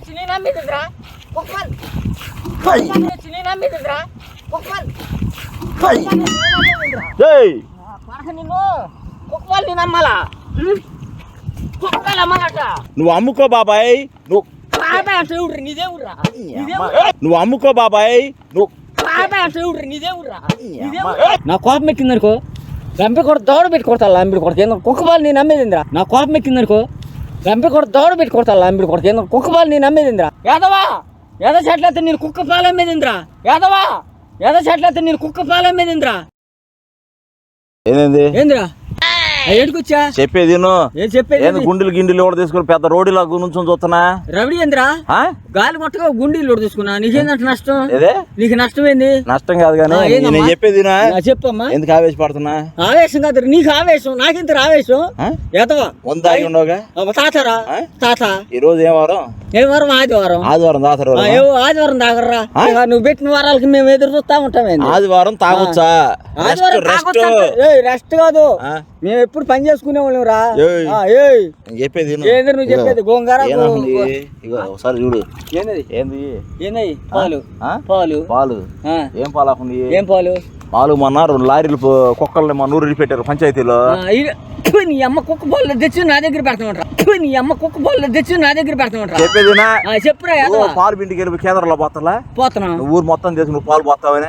తెచ్చి కుక్కలు తెచ్చి కుక్కలు నిన్ను కుక్కలు కుక్కలు అమ్మాలట నువ్వు అమ్ముకో బాబాయ్. నువ్వు నీదే ఊర్రా. నువ్వు అమ్ముకో బాబాయ్. నువ్వు నీదే ఊర్రా. నా కోపం ఎక్కిందనుకో. లంపి కూడా దౌడ పెట్టి కొడతా లంపిడి కొడక. ఏందో కుక్క బాల్ నేను నమ్మేదిందిరా. నా కోపం ఎక్కిందనుకో. లంపి కూడా దౌడ పెట్టి కొడతా లంపిడి కొడక ఏందో కుక్క బాల్ నేను నమ్మేదిందిరా యాదవా? ఎద చెట్లయితే నేను కుక్క పాలు అమ్మేదిందిరా యాదవా? ఎద చెట్లయితే నేను కుక్క పాలు అమ్మేదిందిరా ఏంది? ఏందిరా? ఏడుకొచ్చా చెప్పేది చెప్పేది? గుండెలు గిండెలు కూడా తీసుకుని పెద్ద రోడ్డులా నుంచి చూస్తున్నా? రవిడి ఏందిరా? ఆ? గాలి కొట్టగా గుండీలు లోటు తీసుకున్నా. నీకేందంట నష్టం? నీకు నష్టం ఏంది నష్టం కాదు కానీ? నేను చెప్పేది చెప్పమ్మా. ఎందుకు ఆవేశపడుతున్నా? ఆవేశం కాదు నీకు ఆవేశం? నాకెంత ఆవేశం? ఎదవా వంద ఉండవుగా? తాతరా? తాత. ఈ రోజు ఏం వారం? ఏ వారం? ఆదివారం. ఆదివారం ఆదివారం? ఇక నువ్వు పెట్టిన వారాలకి మేము ఎదురు చూస్తా ఉంటాం ఆదివారం తాగొచ్చా? ఆదివారం రెస్ట్ కాదు? మేము ఎప్పుడు పని చేసుకునే వాళ్ళం రా చెప్పేది. ఏంది నువ్వు చెప్పేది? గోంగార ఒకసారి చూడు. ఏంది? ఏంది? ఏంది? పాలు. ఆ? పాలు. పాలు. ఏం పాలు ఏం పాలు? పాలు మొన్న రెండు లారీలు కుక్కల్ని మా నూరు పెట్టారు పంచాయతీలో. నీ అమ్మ కుక్క బాల్ తెచ్చి నా దగ్గర పెడతామంటారా థు, నీ అమ్మ కుక్క బాల్ తెచ్చి నా దగ్గర పెడతామంటారా చెప్పేదినా ఆ, చెప్పురా పాలు బింటికి వెళ్ళి కేంద్రంలో పోతలా పోతున్నాం. ఊరు మొత్తం తెలుసు నువ్వు పాలు పోతావని?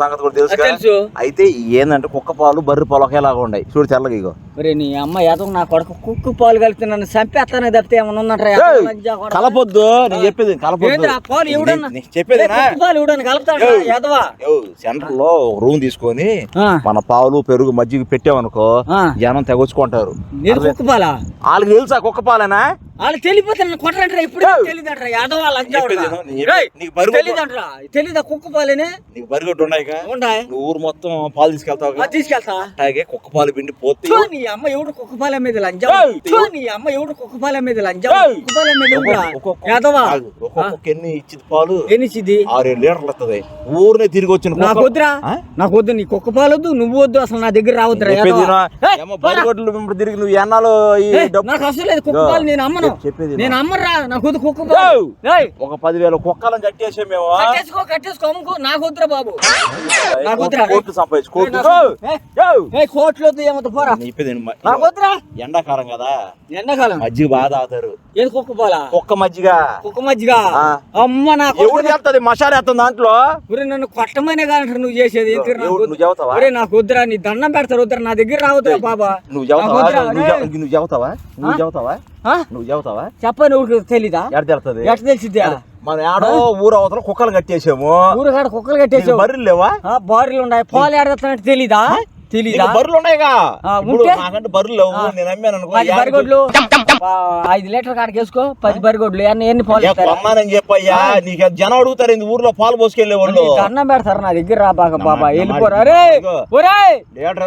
సంగతి కూడా తెలుసు. అయితే ఏందంటే కుక్క పాలు బర్రె పాలు ఒకేలాగా ఉన్నాయి చూడు తెల్లగా ఇగో. ఒరే నీ అమ్మ యాదవ్ నా కొడుకు కుక్కు పాలు కలిపి నన్ను చంపేస్తానే తప్పితే ఏమన్నా ఉందంటారా. కలపొద్దు. నేను చెప్పేది కలపొద్దు. పాలు ఇవ్వడన్నా? కుక్క పాలు ఇవ్వడానికి కలుపుతాడా సెంటర్లో రూమ్ తీసుకొని మన పాలు పెరుగు మజ్జిగ పెట్టామనుకో. జనం తెగొచ్చుకుంటారు. కుక్క పాలా? వాళ్ళకి తెలుసా కుక్క పాలేనా? వాళ్ళు తెలియపోతే నన్ను కొట్టరంటారా? ఇప్పుడు. తెలియదంటారా? యాదవ్ బరువు తెలీదంటారా తెలీదా కుక్క పాలేనే? నీకు బరిగొట్టు ఉన్నాయి నువ్వు ఊరు మొత్తం పాలు తీసుకెళ్తావు తీసుకెళ్తా. అలాగే కుక్క పాలు పిండి పోతే నీ అమ్మ ఎవడు కుక్క పాల మీద లంజా. నీ అమ్మ ఎవడు కుక్క పాల మీద లంజా. కుక్క పాల మీద యాదవా? ఒక్కొక్క ఎన్ని ఇచ్చింది పాలు? ఎన్నిచ్చిది? ఆరేడు లీటర్లు వస్తుంది ఊరినే తిరిగి వచ్చిన నాకు వద్దురా? నాకు వద్దు నీ కుక్క పాలు వద్దు నువ్వు వద్దు. అసలు నా దగ్గర రావద్దురా. బరిగొడ్లు తిరిగి నువ్వు డబ్బు నాకు అసలు లేదు. కుక్క పాలు నేను అమ్మను చెప్- చెప్పేది. నేను అమ్మరా నాకు వద్దు కుక్క ఒక పదివేల కుక్కలను కట్టేసే మేము కట్టేసుకో కట్టేసుకో అమ్ముకో. నాకు వద్దురా బాబు. నాకు వద్దురా. కోర్టు సంపాదించు. ఏయ్, కోట్లు. వద్దు ఏమవుతా పోరా. చెప్పేది విను. నాకు వద్దురా ఎండాకాలం కదా. ఎండాకాలం. మజ్జిగ బాగా తాగుతారు. ఏది కుక్క పాలా? కుక్క మజ్జిగ. కుక్క మజ్జిగ. అమ్మ నా ఎవరు చేస్తుంది? మసాలా వేస్తుంది దాంట్లో? ఒరే నన్ను కొట్టమనే కాదంటారు నువ్వు చేసేది. చెబుతావా ఒరే నాకు వద్దురా నీ దండం పెడతారు వద్దురా నా దగ్గర రావద్దురా బాబా. నువ్వు చెబుతావా వద్దురా, నువ్వు రే. చెబు- నువ్వు చెబుతావా నువ్వు చెబుతావా? చెప్పని ఊరికి తెలీదా? ఎడ తెలుస్తుంది? ఎట్ట తెలిసిద్దా? మన ఆడో ఊరు అవతల కుక్కలు కట్టేసాము. ఊరుగాడ కుక్కలు నీకు కట్టేసావు. బర్రెలు లేవా? ఆ, బారీలు ఉన్నాయి. పాలు ఏడతానంటే తెలీదా? తెలీదా? బర్రెలు ఉన్నాయిగా. ఉంటే? నాకంటే బర్రెలు లేవు నేను అమ్మాను అనుకో. ఐదు లీటర్ కాడికి వేసుకో పది బరిగొడ్లు ఎన్ని ఎన్ని పాలు? కొన్నానని చెప్పయ్యా నీకు జనం అడుగుతారు ఇంత ఊర్లో పాలు పోసుకెళ్ళే వాళ్ళు. నీ దండం పెడతారు నా దగ్గర రా బాగా బాబా నా- వెళ్ళిపోరా. నా- అరే. ఒరే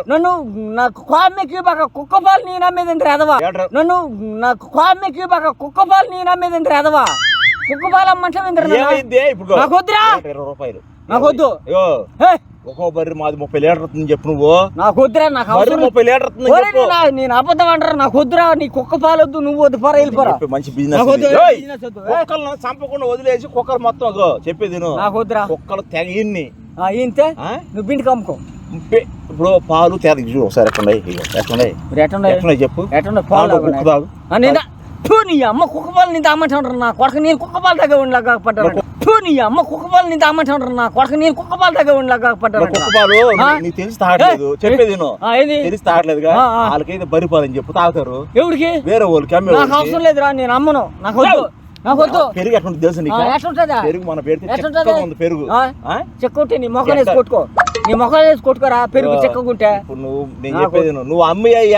నన్ను నాకు కోమ్మెక్కి బాగా కుక్క పాలు నీ నమ్మేదంటే ఎదవా ఏడ్రా. నన్ను నాకు కోమ్మెక్కి బాగా కుక్క పాలు నీ నమ్మేదంటే ఎదవా కుక్క పాలు అమ్మంటే నాకు వద్దురా. నాకు వద్దు. ఒక్కో బర్రె మాది ముప్పై లీటర్ వస్తుంది చెప్పు నువ్వు. నాకు వద్దురా నాకు బర్రె అవసరం. ముప్పై లీటర్ వస్తుంది చెప్పు. నేను- నేను అబద్ధం అంటారా? నాకు వద్దురా నీ కుక్క పాలు వద్దు నువ్వు వద్దు పోరా వెళ్ళిపోరా చెప్పే మంచి నాకు బిజినెస్ వద్దు, ఇది. ఏయ్! బిజినెస్ వద్దు. కుక్కలను చంపకుండా వదిలేసి కుక్కలు మొత్తం అగో చెప్పేది విను. నాకు వద్దురా. కుక్కలు తెగ ఇన్ని ఆ, ఇంతే ఆ? నువ్వు బింటికి అమ్ముకో ముప్పై- ఇప్పుడు పాలు చూడు ఒకసారి ఎక్కడ ఎక్కడ మరి ఎట్టుండే ఎక్కడ చెప్పు? ఎట్టుండే పాలు పాలు కుక్క తాగు. ఆ, నేను ఫు, నీ అమ్మ కుక్క పాలు నేను తామంటాడు నా కొడక నేను కుక్క పాలు పడ్డాను ఫు, నీ అమ్మ కుక్క పాలు నేను తామంటాడు నా కొడక నేను కుక్క పాలు తగ్గ ఉండలాగా మరి పడ్డాను కుక్క పాలు ఆ? నీకు తెలిసి తాగట్లేదు. ఏయ్! చెప్పేది తెలిసి. వాళ్ళకైతే బరి పాలు అని చెప్పు తాగుతారు. ఎవడికి? వేరే వాళ్ళకి అమ్మే నాకు. అవసరం లేదురా నేను అమ్మను. నాకు వద్దు. నాకు వద్దు. పెరుగు ఎట్లా తెలుసు నీకు? ఆ, ఎట్లుంటుందా? పెరుగు మన పెడితే పెరుగు? చెక్కుంటే నీ మొక్కలు వేసి? కొట్టుకో. నీ మొక్కలు వేసి కొట్టుకోరా పెరుగు చెక్కకుంటే నువ్వు నేను చెప్పేది. నువ్వు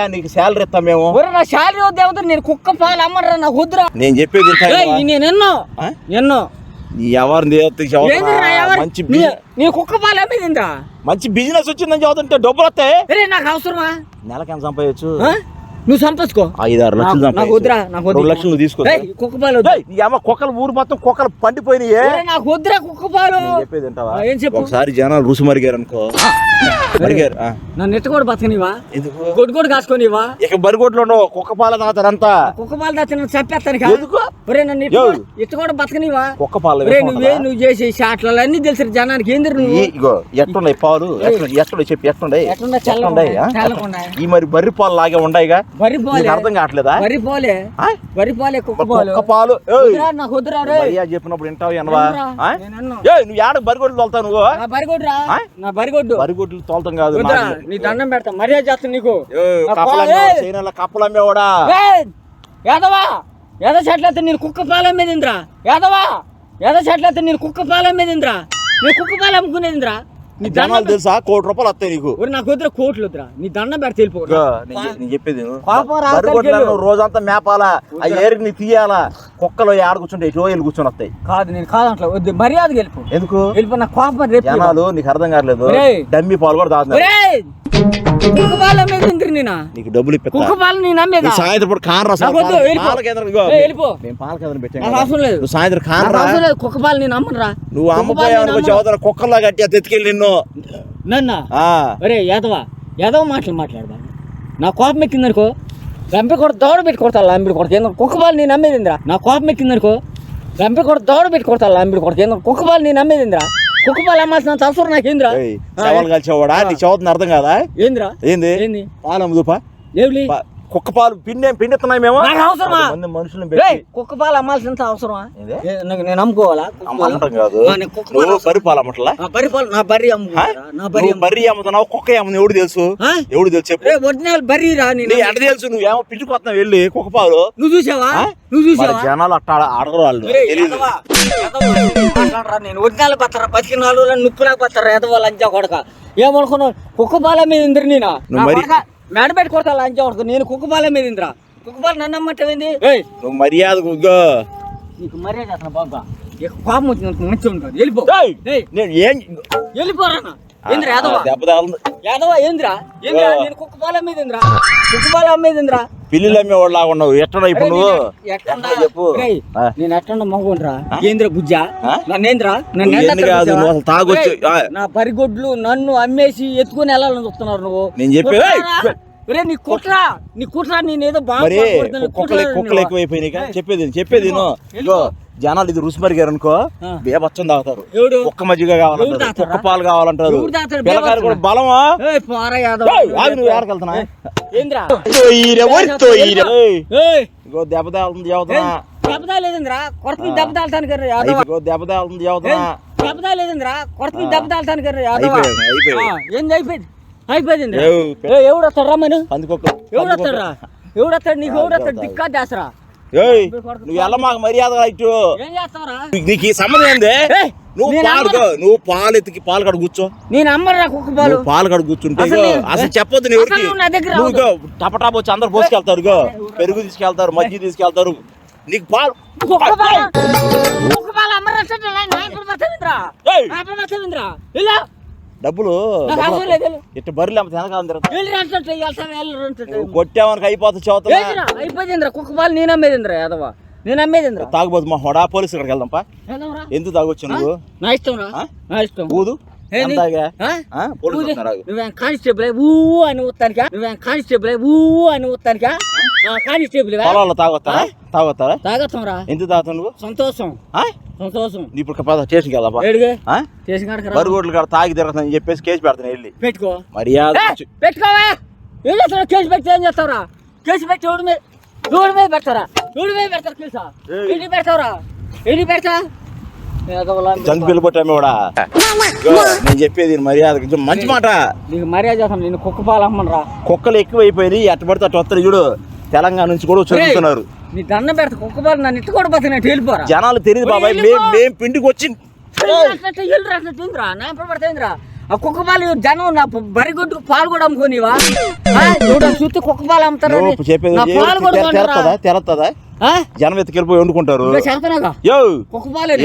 నీకు శాలరీ ఇస్తాం మేము. నా శాలరీ వద్ద నేను కుక్క పాలు అమ్మరా నాకు వద్దురా. నేను చెప్పేది నేను ఎన్నో? ఎన్నో. నీ ఎవరిని మంచి నీ కుక్క పాలు అమ్మేదిందా మంచి బిజినెస్ వచ్చిందని చదువుతుంటే డబ్బులు వస్తాయి? నాకు అవసరమా? నెలకి ఎంత సంపాదించు? ఆ? నువ్వు సంపచ్చుకో ఐదు ఆరు లక్షలు నాకు-. వద్దురా నాకు వద్దు. రెండు లక్షలు నువ్వు తీసుకో. కుక్క పాలు అమ్మ కుక్కలు ఊరు మొత్తం కుక్కలు పండిపోయినాయే. నాకు వద్దురా కుక్క పాలు. చెప్పేది వింటావా? ఆ, ఏం చెప్పు? ఒకసారి జనాలు రుచి మరిగారు అనుకో మరిగారు. నన్ను నెట్ట కూడా బతకనివా గొడ్డు కూడా కాసుకోనివా ఇక బరిగొడ్లు ఉండవు కుక్క పాల తాగుతారంతా. కుక్క పాలు చంపేస్తాను కాదు ఎందుకు? ఒరే నన్ను యో. ఇట్టు ఇట్టు కూడా బతకనివా కుక్క పాలు నువ్వే నువ్వు చేసే షాట్లు అన్ని తెలుసు జనానికి. ఏంది నువ్వు? ఇగో పాలు? ఎట్లున్నాయి చెప్పి ఈ మరి బర్రి పాలు లాగే ఉండయిగా? వరి పోలే. అర్థం కావట్లేదా? వరి పోలే? వరి పోలే కుక్క పోలు. కుక్క నాకు వద్దురా చెప్పినప్పుడు వింటావు ఎనవా? నువ్వు ఏడ బరిగొడ్లు తోలుతావు నువ్వు? నా బరిగొడ్డు బరిగొడ్లు తోలతం కాదు. నీ దండం పెడతా. మర్యాద చేస్తా నీకు. ఏయ్, నా కప్పలు యాద చెట్లయితే నేను కుక్క పాలు అమ్మేదింద్రా యాదవా యాద చెట్లయితే నేను కుక్క పాలు అమ్మేదింద్రా నేను కుక్క పాలు అమ్ముకునేదింద్రా నీ దండం తెలుసా? కోటి రూపాయలు వస్తాయి నీకు. నాకు వద్దురా కోట్లు వద్దురా. నీ దండం పెడితే నేను చెప్పేది. రోజంతా మేపాలా? ఆ ఏరికి నీ తీయాలా? కుక్కలు ఆడ కూర్చుంటే ఇటు వెళ్ళి కూర్చొని వస్తాయి. కాదు నేను కాదంట్లా వద్దు మర్యాద వెళ్ళిపో. ఎందుకు? వెళ్ళిపో నా కోపం రేపు నీకు అర్థం కావట్లేదు. డమ్మి పాలు కూడా తాగుతున్నారు. ఒరేయ్! కుక్క పాలు అమ్మేదింద్రి నేనా నీకు డబ్బులు ఇప్పిస్తా కుక్క పాలు నేను అమ్మేదా నువ్వు సాయంత్రం పూట కాన్ రా నాకు వద్దు, వెళ్ళిపో. పాల కేంద్రం ఇగో, ఏయ్, వెళ్ళిపో. మేము పాల కేంద్రం పెట్టాం నాకు కదా. అవసరం లేదు. నువ్వు సాయంత్రం కాన్ నాకు రా. అవసరం లేదు. కుక్క పాలు నేను అమ్మనురా. నువ్వు కుక్క పాలు అమ్మపోయావు నేను చదువుతారు కుక్కర్లా కట్టి నిన్ను. నన్నా. ఆ, ఒరే యాదవా. యాదవ మాటలు మాట్లాడు బాబు నా కోపం ఎక్కిందనుకో. రంపి కూడా దౌడ పెట్టి కొడతా లాంబిడి కొడక ఏందో కుక్క బాల్ నేను నమ్మేదిందిరా నా కోపం ఎక్కిందనుకో. రంపి కూడా దౌడ పెట్టి కొడతా లాంబిడి కొడక ఏందో కుక్క బాల్ నేను నమ్మేదిందిరా కుక్క బాల్ అమ్మాల్సిన అవసరం నాకేంద్రా ఏయ్, శవాలు కలిసేవాడా? నీకు చదువుతున్న అర్థం కాదా? ఏందిరా? ఏంది? ఏంది? పాలు అమ్ముదుపా ఏమిటి పా- కుక్క పాలు పిండి పిండిస్తున్నాయి మేము. నాకు అవసరమా? పెట్టి కుక్క పాలు అమ్మాల్సినంత అవసరమా? నాకు నేను అమ్ముకోవాలా? అమ్మటం కాదు. బరి పాలు అమ్మట్లా నా బరి పాలు నా బర్రీ నా బర్రీ బర్రీ అమ్ముతున్నావు? కుక్క అమ్ముతుంది ఎవడు తెలుసు? ఎవడు తెలుసు? చెప్పు. ఒరిజినల్ బర్రీ రా నేను నీ ఎడ తెలుసు? నువ్వు ఏమో పిచ్చుకొస్తున్నావు వెళ్ళి కుక్క పాలు నువ్వు చూసావా? నువ్వు చూసావా? జనాలు అట్ట అడగరు వాళ్ళు. మాట్లాడరా నేను. ఒరిజినల్ బత్తరా బతికి నాలుగు నుప్పులా బత్తరా ఎదవా లంచా కొడక. ఏమనుకున్నావు? కుక్క బాల మీద ఇంద్ర నేను? మేడ పెట్టి కొడతా లంచా కొడక. నేను కుక్క బాల మీద ఇంద్రా. కుక్క బాల నన్ను నువ్వు మర్యాద నీకు మర్యాద చేస్తున్నా బాబా. కోపం వచ్చినందుకు మంచిగా ఉంటుంది వెళ్ళిపో. నేను ఏం వెళ్ళిపోరా. ఏంద్రా యాదవా యాదవా ఏంద్రా? ఏంద్రా. నేను కుక్క బాల మీద ఇంద్రా. కుక్క బాల మీద ఇంద్రా. పిల్లులు అమ్మేవాడు లాగా ఉన్నావు ఎట్లా ఇప్పుడు నువ్వు చెప్పు. నేను ఎట్లా మగోండ్రా ఏంద్ర బుజ్జా? నన్నేంద్రా నన్ను నువ్వు కాదు? నువ్వు అసలు తాగొచ్చు. నా పరిగొడ్లు నన్ను అమ్మేసి ఎత్తుకొని వెళ్ళాలని చూస్తున్నారు నువ్వు నేను చెప్పే-? రే నీ కుట్రా నీ కుట్రా నేనేదో బాగా కుక్కలు నువ్వు. ఎక్కువైపోయినాయి చెప్పేది చెప్పేది విను. జనాలు ఇది రుచి మరిగారు అనుకో. బేబచ్చం తాగుతారు. కుక్క మజ్జిగ కావాలంటారు? కుక్క పాలు కావాలంటారు? పిల్లకాయలు కూడా? బలమా? ఆగు నువ్వు ఇగో దెబ్బ చదువుతున్నా దెబ్బ తాగలేదురా దెబ్బ తాగటానికి రా యాదవ. ఇగో దెబ్బ తగులుతుంది చదువుతున్నా దెబ్బ తాగలేదురా కొడుతుంది ఆ. దెబ్బ తాగటానికి రా యాదవ. అయిపోయాడు, అయిపోయాడు. ఆ, ఏంది అయిపోయింది? ఎవడు వస్తాడు రమ్మను పందికొక్క ఎవడు వస్తాడు ఎవడు వస్తాడు నీకు ఎవడు వస్తాడు దిక్కా దాసరా? ఏయ్ నువ్వు ఎలా మాకు మర్యాద చేస్తావరా నీకు ఈ సంబంధం ఏంది నువ్వు పాలు నువ్వు పాలు ఎత్తికి పాలు కడ కూర్చో నేను అమ్మరా కుక్క పాలు పాలు కడ కూర్చుంటే అసలు చెప్పొద్దు ఎవరికి నువ్వు టపటాప్ వచ్చి అందరు పోసుకెళ్తారు ఇగో పెరుగు తీసుకెళ్తారు మజ్జి తీసుకెళ్తారు నీకు కుక్క పాలు అమ్మరా డబ్బులు. ఇట్ట బర్రెలు అమ్మ కొట్టావనికి అయిపోతుంది చదువుతున్నా ఏంద్రా అయిపోయిందిరా కుక్క పాలు నేను అమ్మేదింద్రా యాదవ నేను అమ్మేదింద్రా తాగుబోతు మా హోడా పోలీసు ఇక్కడికి వెళ్దాంపా? ఎందుకు తాగొచ్చు నువ్వు? నా ఇష్టం? నా ఇష్టం. ఊదు? కానిస్టేబుల్ ఊ అని ఊతానికా నువ్వేం కానిస్టేబుల్ ఊ అని ఊతానికా కానిస్టేబుల్ పొలాల్లో తాగొస్తారా తాగొస్తారా తాగొస్తాం రా ఎందుకు తాగుతావు నువ్వు? సంతోషం. ఆ? సంతోషం. నీ ఇప్పుడు పద స్టేషన్కి ఏడుగే. కాడ తాగి తిరుగుతానని చెప్పేసి కేసు పెడతాను వెళ్ళి. పెట్టుకో. మర్యాద పెట్టుకోవా. ఏం కేసు పెట్టి ఏం చేస్తావురా? కేసు పెట్టి మీద మీద పెడతారా? మీద కేసా. ఎన్ని ఎన్ని పెడతా? కూడా నేను చెప్పేది మర్యాద కొంచెం మంచి మాట నీకు మర్యాద చేస్తాను. నేను కుక్క పాలు అమ్మనరా కుక్కలు ఎక్కువైపోయినాయి. ఎట్ట పడితే అట్ట వస్తారు చూడు. తెలంగాణ నుంచి కూడా చదువుతున్నారు నీ దండం పెడతా కుక్క పాలు నన్ను ఇట్టు కూడా బతికినట్టు వెళ్ళిపోరా? జనాలు తెలియదు బాబాయ్ వెళ్ళిపో. మేం మేం పిండికి వచ్చి పడతాయిందిరా ఆ కుక్క పాలు జనం నా బరిగొడ్డు పాలు కూడా అమ్ముకోనివా చూడ చుట్టూ కుక్క పాలు అమ్ముతారని. నువ్వు చెప్పేది నా పాలు జనం ఎత్తుకెళ్ళిపోయి వండుకుంటారు.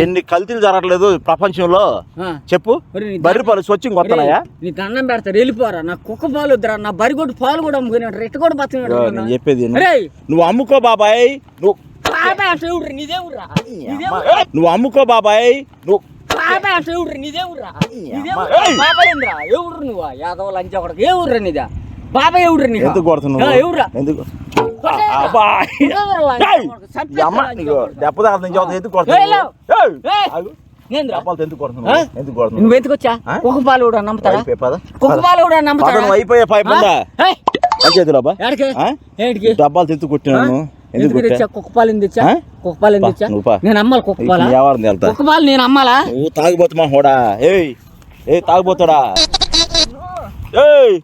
ఎన్ని కల్తీలు జరగట్లేదు ప్రపంచంలో. చెప్పు. బర్రె పాలు స్వచ్ఛంగా వస్తున్నాయా నీ దండం పెడతారు వెళ్ళిపోరా. నా కుక్క పాలు వద్దురా నా బరిగొడ్డు పాలు కూడా అమ్ముకునేవాడు రెట్టు కూడా నేను బతికినాడు చెప్పేది నువ్వు అమ్ముకో బాబాయ్. నువ్వు? నువ్వు అమ్ముకో బాబాయ్. నువ్వు బాబాయ్ అంటే ఎవడ్రా? నీదే ఊర్రా? నీదే అమ్మా, ఊర్రా? ఏయ్! బాబాయ్? ఎవరు నువ్వు? యాదవ లంచా ఊర్రా నీదా? బాబాయ్ ఎవడ్రా నీకు ఎందుకు కొడుతున్నావు? ఆ, ఎవడ్రా ఎందుకు దెబ్బ తాగుతుంది ఎందుకు కొడుతున్నావు? నువ్వు ఎందుకు వచ్చా? కుక్క పాలు కూడా నమ్ముతారా. కుక్క. పాలు కూడా నమ్ముతారా అయిపోయా డబ్బాలు తెత్తు? కొట్టినాను ఎందుకు కొట్టా తెచ్చా? కుక్క పాలు ఎందుకు తెచ్చా. నేను అమ్మాలి కుక్క పాలా? ఎవరిని వెళ్తా కుక్క పాలు నేను అమ్మాలా? నువ్వు తాగిపోతు మా హోడా. ఏయ్! ఏ తాగిపోతాడా ఏయ్!